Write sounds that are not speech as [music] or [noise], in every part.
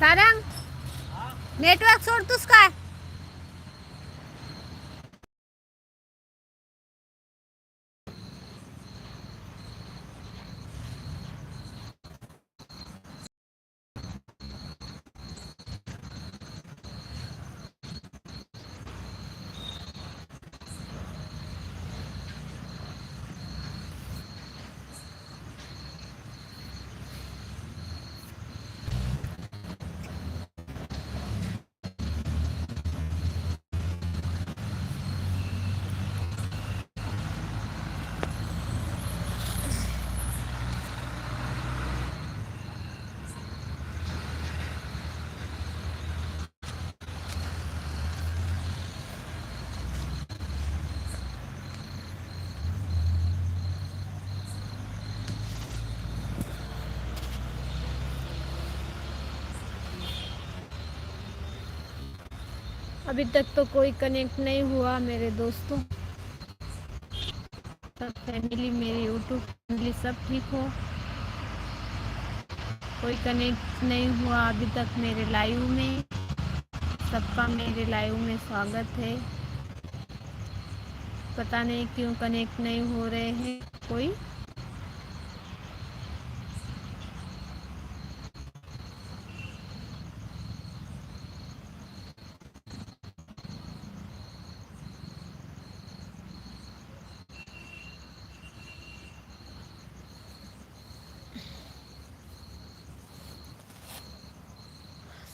Sarang network सोडतोस काय? अभी तक तो कोई कनेक्ट नहीं हुआ मेरे दोस्तों। सब फैमिली मेरी यूट्यूब फैमिली सब ठीक हो। कोई कनेक्ट नहीं हुआ अभी तक मेरे लाइव में। सबका मेरे लाइव में स्वागत है। पता नहीं क्यों कनेक्ट नहीं हो रहे हैं कोई।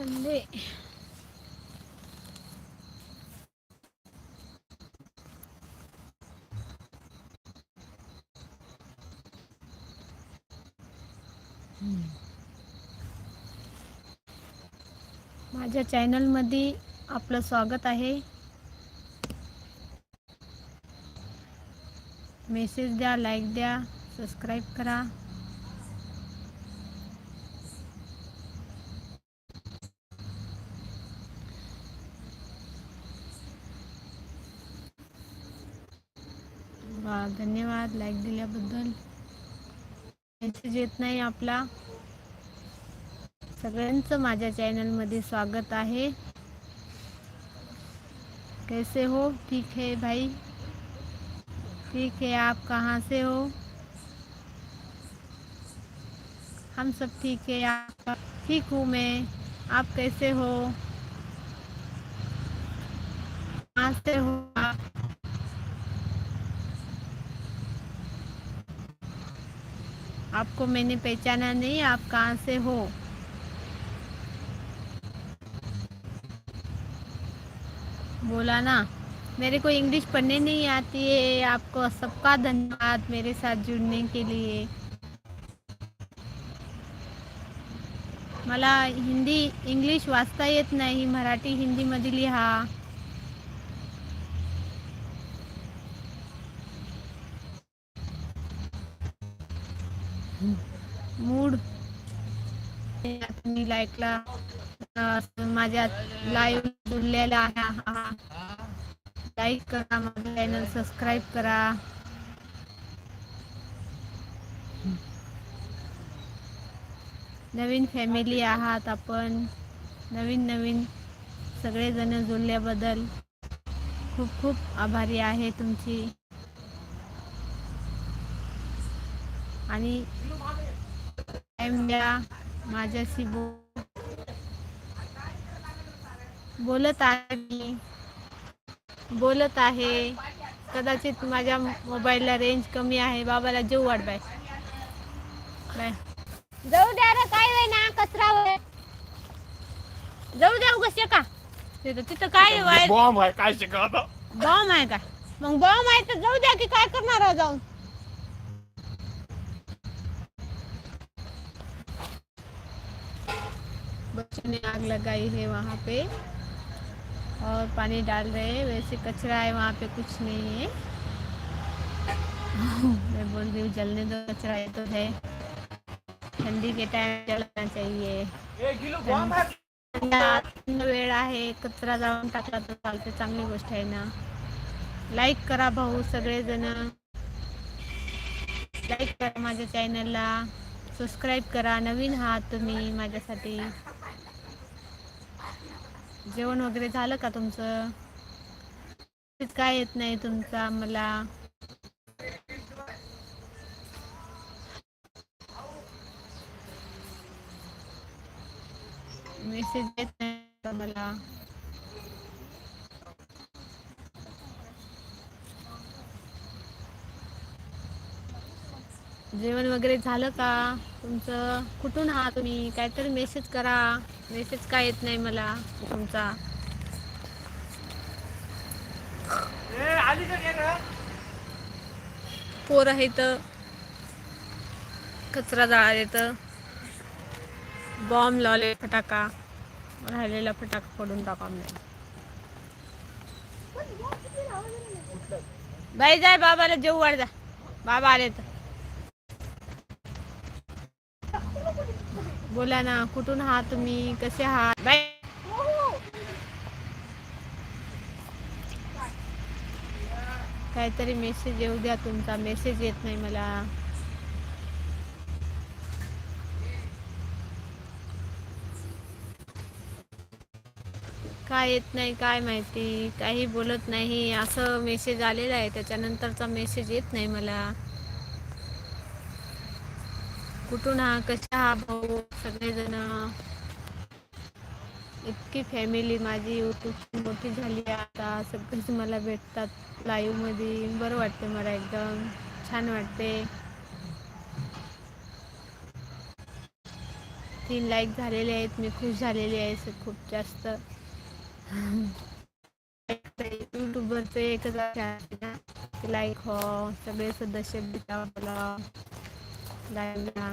संडे. माझ्या चॅनलमध्ये आपलं स्वागत आहे. मेसेज द्या लाईक द्या सबस्क्राईब करा. धन्यवाद लाईक दिल्याबद्दल. मेसेज येत नाही आपला. सगळ्यांचं माझ्या चॅनलमध्ये स्वागत आहे. कैसे हो? ठीक है भाई? ठीक है, आप कहाँ से हो? हम सब ठीक है, आप ठीक हूँ मैं. आप कैसे हो? कहाँ से हो आप आपको मैंने पहचाना नहीं, आप कहाँ से हो? बोला ना, मेरे को इंग्लिश पढ़ने नहीं आती है, आपको सबका धन्यवाद मेरे साथ जुड़ने के लिए। मला हिंदी इंग्लिश वाचता येत नाही, मराठी हिंदीमध्ये लिहा मूड तुम्ही लाईकला माझ्या लाईव्ह जुळलेला आहे. लाईक करा माझं चॅनल सबस्क्राईब करा. नवीन फॅमिली आहात आपण. नवीन नवीन सगळेजण जुळल्याबद्दल खूप खूप आभारी आहे तुमची. आणि टाइम द्या माझ्याशी बोलत आहे. मी बोलत आहे. कदाचित माझ्या मोबाईलला रेंज कमी आहे. बाबाला जेव वाट बाय. बाय. जाऊ द्या रे काय होय ना कचरा होय जाऊ द्या उगाच का तिथं तिथं काय वायर बॉम्ब आहे काय शिकवतो? बॉम्ब आहे का? मग बॉम्ब आहे तर जाऊ द्या की काय करणार आहे जाऊन? आग लगाई है वहाँ पे। और पानी डाल रहे हैं वैसे कचरा है वहाँ पे कुछ नहीं है। [laughs] मैं बोल रही हूँ जलने दो कचरा ये तो है। ठंडी के टाइम जलाना चाहिए। वेळ आहे कचरा जाळून टाकला तर चालते चांगली गोष्ट आहे ना। लाईक करा भाऊ सगळेजण। लाईक करा माझ्या चॅनलला सबस्क्राईब करा नवीन आहात तुम्ही माझ्यासाठी। जेवण वगैरे झालं का तुमचं? काय येत नाही तुमचा मला मेसेज येत नाही मला जेवण वगैरे झालं का? तुमचं कुठून आहात तुम्ही? काहीतरी मेसेज करा. मेसेज काय येत नाही मला तुमचा. पोर आहेत कचरा जाळा तर बॉम्ब लावले फटाका. राहिलेला फटाका पडून टाका बाई जाय बाबाला जेव वाढ जा. बाबा आले तर बोला ना कुठून आहात तुम्ही? कसे आहात? बाय. काहीतरी मेसेज येऊ द्या तुमचा. मेसेज येत नाही मला. काय येत नाही काय माहिती? काही बोलत नाही. असं मेसेज आलेला आहे. त्याच्यानंतरचा मेसेज येत नाही मला. कुठून हा कशा हा भाऊ? सगळेजण इतकी फॅमिली माझी यूट्यूब मोठी झाली आहे आता. सगळेच मला भेटतात लाईव्हमध्ये बरं वाटते मला एकदम. छान वाटते तीन लाईक झालेले आहेत. मी खुश झालेली आहे खूप जास्त. युट्यूबवरचं एकच लाईक हो. सगळे सदस्य भेटा मला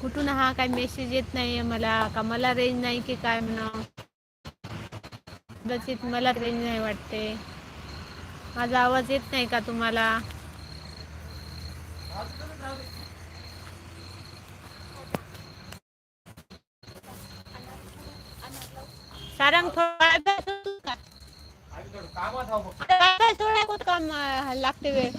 कुठून हा काय मेसेज येत नाही मला. का मला रेंज नाही की काय म्हणा मला रेंज नाही वाटते. माझा आवाज येत नाही का तुम्हाला? सारंग थोडा थोडा काम लागते वेळ.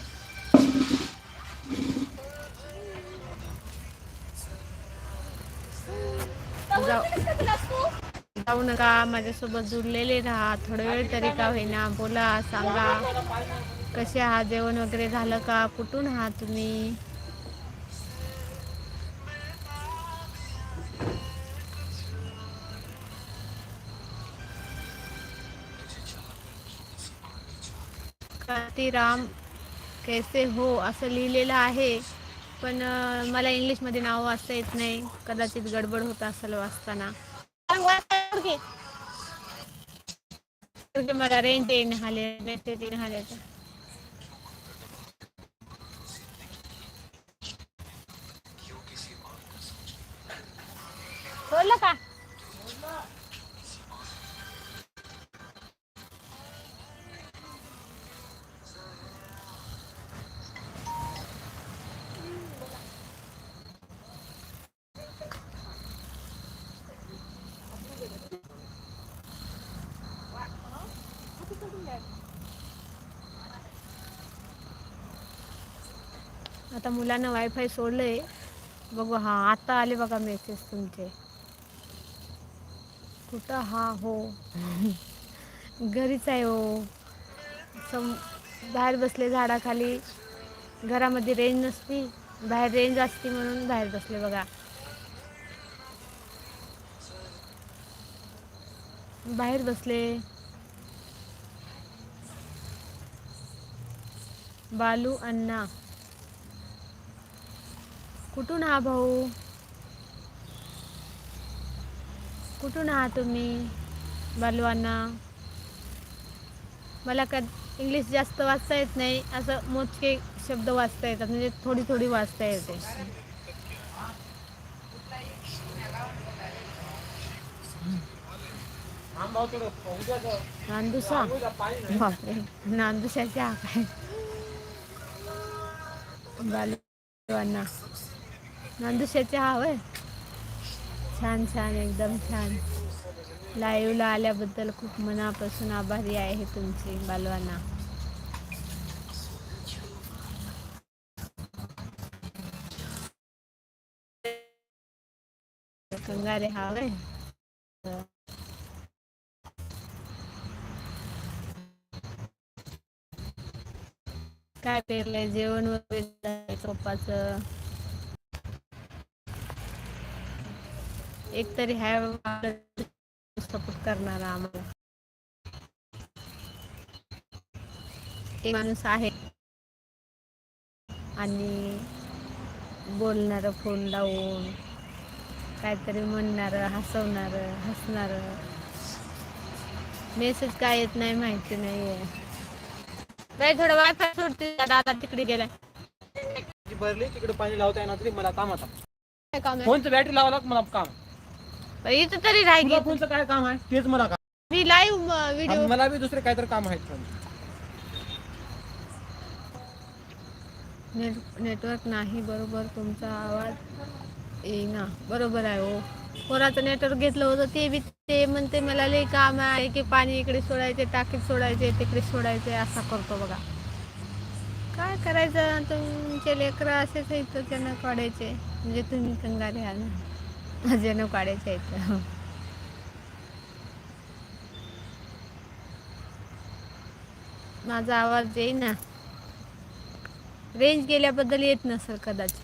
जाऊ नका माझ्यासोबत जुळलेले राहा. थोडा वेळ तरी का होईना. बोला सांगा. कसे आहात? जेवण वगैरे झालं का? कुठून आहात तुम्ही? क्रांतीराम कैसे हो असं लिहिलेलं आहे. पण मला इंग्लिशमध्ये नाव वाचता येत नाही. कदाचित गडबड होत असेल वाचताना. मला रेंज येईन हाले मेसेज येईन हाल्याचं बोललं का आता मुलांना वायफाय सोडलं आहे बघू हां आता आले बघा मेसेज तुमचे. कुठं? हा हो. घरीच आहे हो. सम बाहेर बसले झाडाखाली. घरामध्ये रेंज नसती. बाहेर रेंज असती म्हणून बाहेर बसले बघा. बाहेर बसले. बालू अण्णा. कुठून हा भाऊ? कुठून आहात तुम्ही बालवांना? मला क इंग्लिश जास्त वाचता येत नाही असं मोजके शब्द वाचता येतात म्हणजे थोडी थोडी वाचता येते. नांदुसा? बापरे नांदुशाची हा काय बालवांना. नांदुशाची हवं आहे छान छान एकदम छान. लाईव्हला आल्याबद्दल खूप मनापासून आभारी आहे तुमची बालवांना. कंगारे हवे काय पेरलंय? जेवण वगैरे चोपाचं एक तरी हाय सपोर्ट करणारा आम्हाला. एक माणूस आहे. आणि बोलणारं फोन लावून काहीतरी म्हणणारं हसवणारं हसणारं. मेसेज काय येत नाही माहिती नाहीये. काय थोडं वायफाय सोडते. दादा तिकडे गेलाय. भरली तिकडे पाणी लावता येणार तरी मला काम आता. आहे? फोनचं बॅटरी लावा मला काम. इथं तरी राहिली. फोनचं काय काम आहे? तेच मला काम मी लाईव्ह व्हिडिओ मला बी दुसरे काहीतरी काम आहेत पण. नेटवर्क नाही बरोबर तुमचा आवाज येईना. बरोबर आहे हो. पोराचं नेटवर्क घेतलं होतं ते बी ते म्हणते मला लई काम आहे की पाणी इकडे सोडायचे टाकीत सोडायचे तिकडे सोडायचे असा करतो बघा. काय करायचं? तुमचे लेकरं असेच आहेत त्यानं काढायचे. म्हणजे तुम्ही कंगारे आहात ना ज्यानं काढायचे आहेत. माझा आवाज येईना रेंज गेल्याबद्दल येत नसेल कदाचित.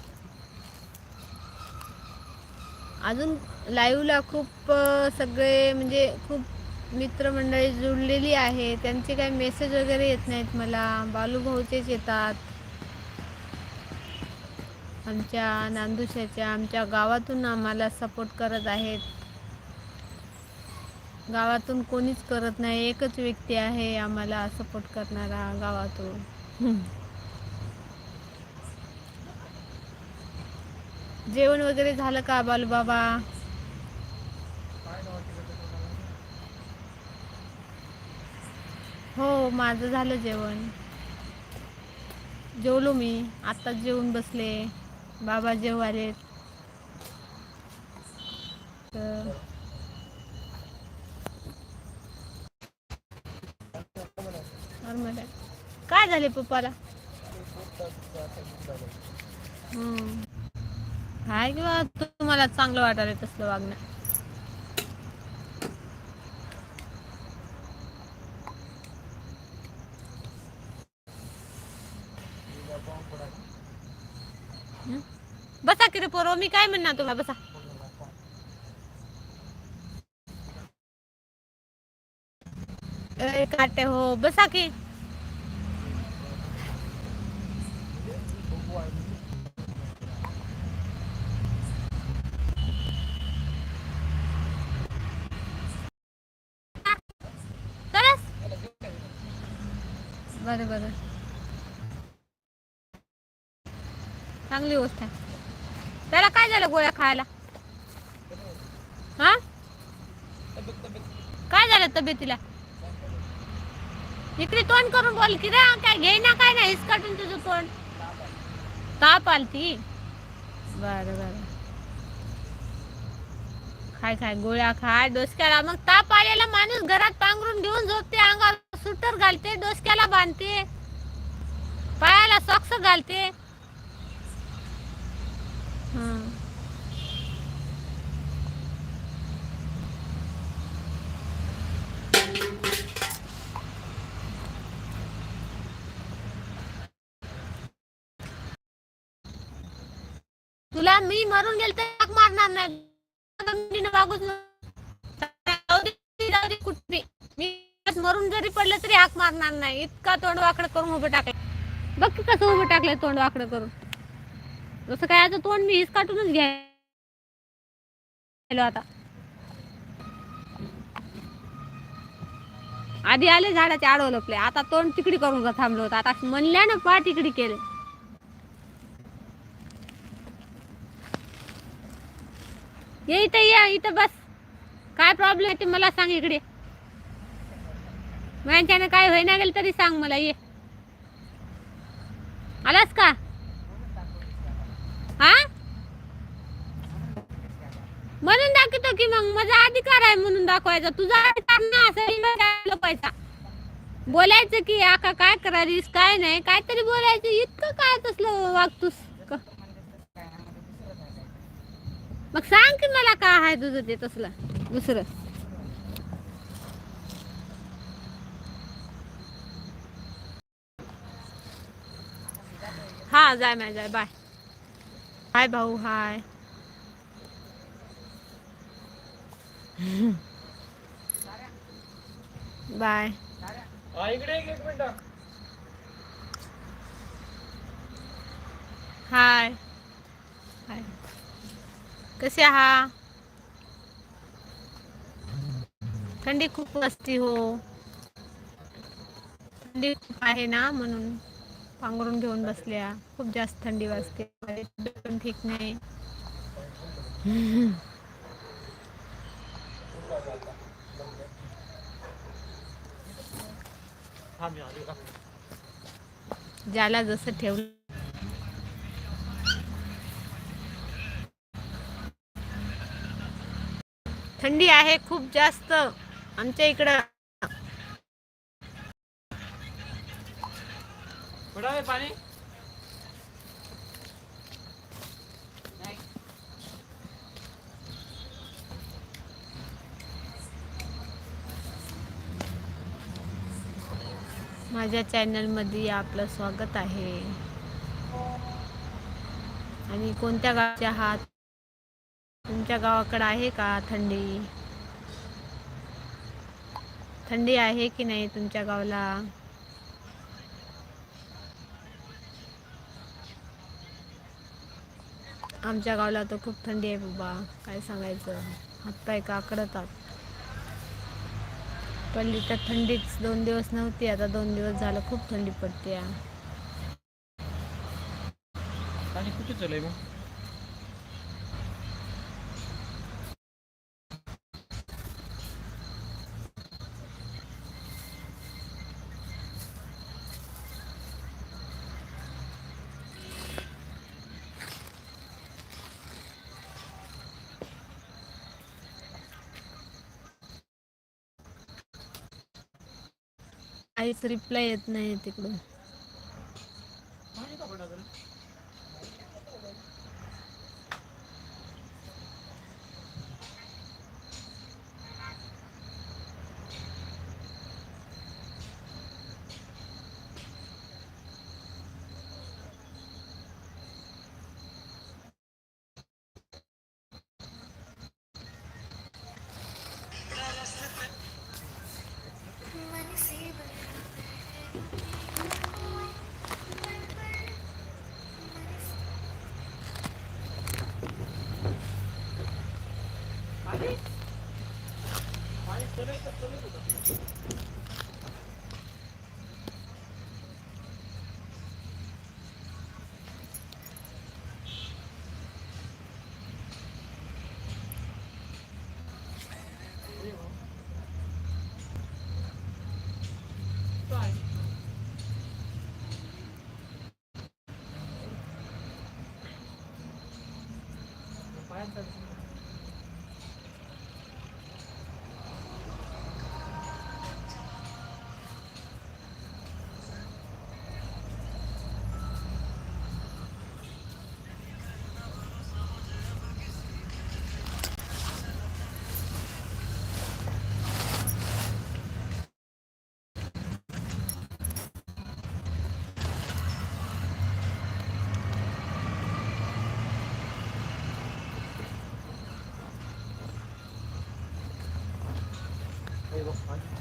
अजून लाईव्हला खूप सगळे म्हणजे खूप मित्रमंडळी जुळलेली आहे. त्यांचे काही मेसेज वगैरे येत नाहीत मला. बालू भाऊचेच येतात. आमच्या नांदुशाच्या आमच्या गावातून आम्हाला सपोर्ट करत आहेत. गावातून कोणीच करत नाही एकच व्यक्ती आहे आम्हाला सपोर्ट करणारा गावातून. [laughs] जेवण वगैरे झालं का बालू बाबा हो माझं झालं जेवण. जेवलो मी. आत्ताच जेवून बसले. बाबा जेव आलेत तर काय झाले पप्पाला? हम्म. किंवा तुम्हाला चांगलं वाटायला तसलं वागणं हं? बसा मी काय म्हणणार तुम्हाला? बसा. काटे हो बसा की. बरं बरं. चांगली गोष्ट आहे. त्याला काय झालं गोळ्या खायला? हा? काय झालं तब्येतीला? इकडे तोंड करून बोल की रे काय घे ना काय नाही काटून तुझं तोंड. ताप आलती. बरं बरं. खाय खाय गोळ्या खाय डोसक्याला. मग ताप आलेला माणूस घरात पांघरून घेऊन झोपते अंगावर सुटर घालते डोसक्याला बांधते. पायाला सॉक्स घालते. तुला मी मरून गेल तर हाक मारणार नाही. वागूच नको. मी मरून जरी पडलं तरी हाक मारणार नाही. इतका तोंड वाकडं करून उभं टाकलं. बघ कसं उभं टाकलंय तोंड वाकडं करून. जसं काय आता तोंड मी हिस काटूनच घ्यायलो आता. आधी आले झाडाचे आडवं लपले आता तोंड तिकडी करून थांबलो होतं. आता म्हणल्या ना पा तिकडी केले. ये इथं या इथं बस. काय प्रॉब्लेम आहे ते मला सांग इकडे. यांच्यानं काय होईना गेलं तरी सांग मला ये. आलास का हा म्हणून दाखवतो की मग माझा अधिकार आहे म्हणून दाखवायचा. तुझा अधिकार ना असं पैसा. बोलायचं की आका काय करारीस? काय नाही? काहीतरी बोलायचं. इतकं काय तसलं वागतोस? मग सांग की मला काय आहे तुझं ते तसलं. दुसरं. हा जाय माय जाय. बाय. हाय भाऊ हाय. [laughs] बाय. इकडे एक एक मिनिट. हाय. हाय. कसे आहात थंडी खूप असती हो. थंडी खूप आहे ना म्हणून पांघरून घेऊन बसल्या. खूप जास्त थंडी वाजते. [laughs] ठीक नाही हा मी आलो का ज्याला जसं ठेवलं. थंडी आहे खूप जास्त आमच्या इकडं. पाणी? माझ्या चॅनलमध्ये आपलं स्वागत आहे. आणि कोणत्या गावचे आहात? तुमच्या गावाकडे आहे का थंडी? थंडी आहे की नाही तुमच्या गावाला? आमच्या गावाला तर खूप थंडी आहे बाबा. काय सांगायचं? हातपाय काकडतात पहिली तर थंडीच दोन दिवस नव्हती आता दोन दिवस झालं खूप थंडी पडते आहे. कुठे चाललंय मग काहीच रिप्लाय येत नाही तिकडून. C'est un peu comme. हे बघ, पाणी.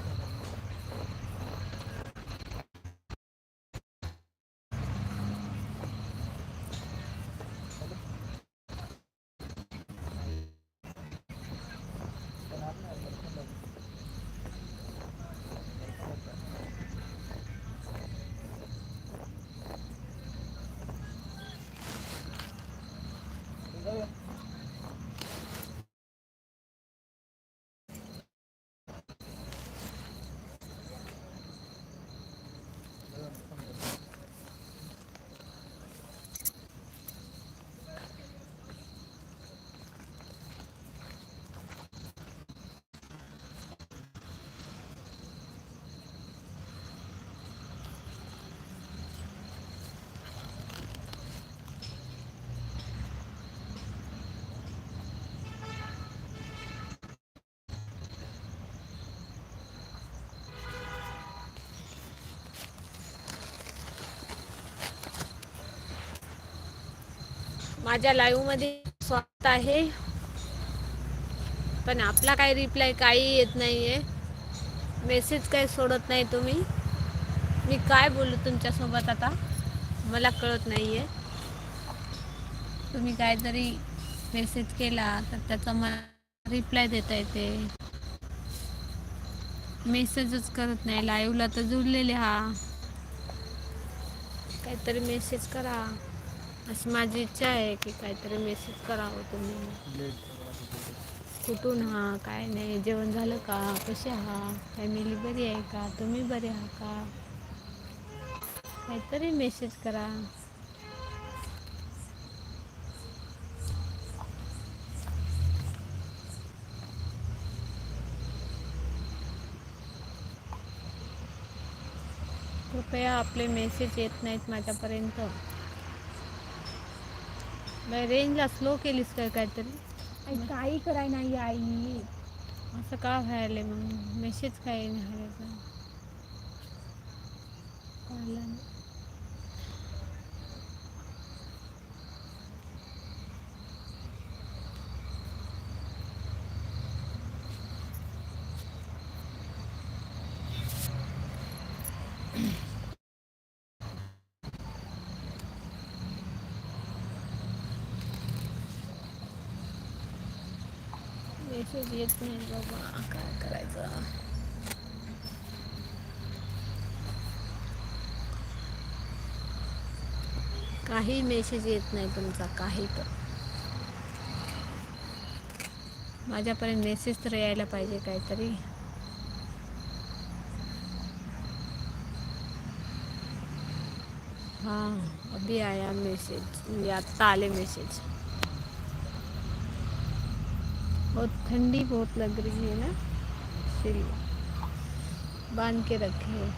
माझ्या लाईव्हमध्ये स्वागत आहे. पण आपला काही रिप्लाय काही येत नाहीये. मेसेज काही सोडत नाही तुम्ही. मी काय बोलू तुमच्यासोबत आता? मला कळत नाहीये. तुम्ही काहीतरी मेसेज केला तर त्याचा मला रिप्लाय देता येते. मेसेजच करत नाही. लाईव्हला तर जुळलेले हा. काहीतरी मेसेज करा. अशी माझी इच्छा आहे की काहीतरी मेसेज करावं तुम्ही. कुठून हा काय नाही जेवण झालं का? कसे आहा फॅमिली बरी आहे का? तुम्ही बरे आहा का? काहीतरी मेसेज करा. कृपया आपले मेसेज येत नाहीत माझ्यापर्यंत. बाई रेंजला स्लो केलीस काय काहीतरी आई काही कराय नाही आई। असं का व्हायला मग मेसेज काय नाही कळलं नाही. मेसेज येत नाही बाबा काय करायचं काही मेसेज येत नाही तुमचा काही पण. माझ्यापर्यंत मेसेज तर यायला पाहिजे काहीतरी. हां अभी आया मेसेज म्हणजे आत्ता आले मेसेज बहुत ठंडी बहुत लग रही है ना इसलिए बांध के रखे हैं।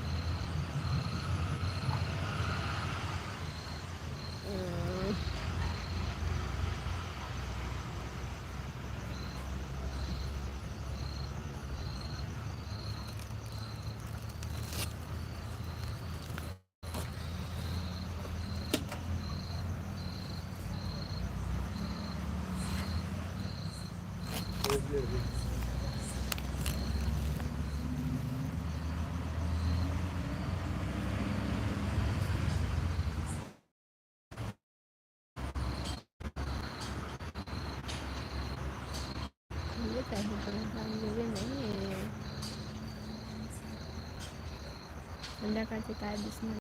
संध्याकाळचे काय दिसणार